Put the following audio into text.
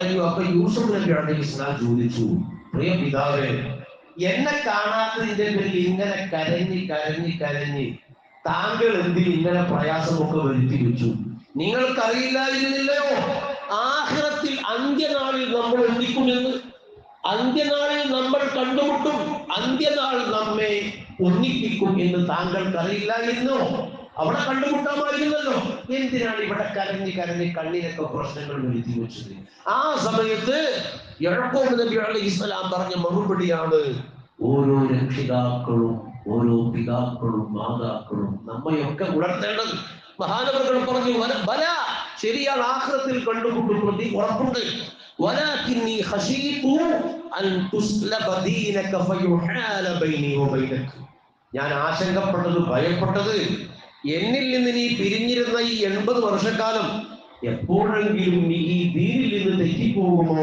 അപ്പൊ യൂസഫ് നബി ഇസ്ലാം ചോദിച്ചു പ്രിയ പിതാവേ എന്നെ കാണാത്തതിന്റെ പേരിൽ ഇങ്ങനെ കരഞ്ഞി കരഞ്ഞി കരഞ്ഞി താങ്കൾ എന്തിൽ ഇങ്ങനെ പ്രയാസമൊക്കെ വരുത്തി വെച്ചു? നിങ്ങൾക്കറിയില്ലായിരുന്നില്ലയോ? ആഹ്റത്തിൽ അന്ത്യനാളിൽ നമ്മൾ ഒന്നിക്കുമെന്ന് അന്ത്യനാളിൽ നമ്മൾ കണ്ടുമുട്ടും അന്ത്യനാൾ നമ്മെ ഒന്നിപ്പിക്കും എന്ന് താങ്കൾക്ക് അറിയില്ലായിരുന്നോ അവിടെ കണ്ടുമുട്ടാമായിരുന്നല്ലോ എന്തിനാണ് ഇവിടെ കരഞ്ഞ് കരഞ്ഞ് കണ്ണിനൊക്കെ പ്രശ്നങ്ങൾ വരുത്തി വെച്ചത് ആ സമയത്ത് യഴക്കോട് നബി അലൈഹി ഇസ്ലാം പറഞ്ഞ മറുപടിയാണ് ഓരോ രക്ഷിതാക്കളും ഓരോ പിതാക്കളും മാതാക്കളും നമ്മയൊക്കെ ഉണർത്തേണ്ടത് മഹാനവറുകൾ പറഞ്ഞു "വല- ബല ശരിയാണ് ആഹ്റത്തിൽ കണ്ടുമുട്ടും പ്രതി ഉറപ്പുണ്ട് ولكني خشيت أن تسلب دينك فيحال بيني وبينك ഞാൻ ആശങ്കപ്പെട്ടത് ഭയപ്പെട്ടത് എന്നിൽ നിന്ന് നീ പിരിഞ്ഞിരുന്ന ഈ എൺപത് വർഷക്കാലം എപ്പോഴെങ്കിലും നീ ഈ ദീനിൽ നിന്ന് തെറ്റിപ്പോകുമോ?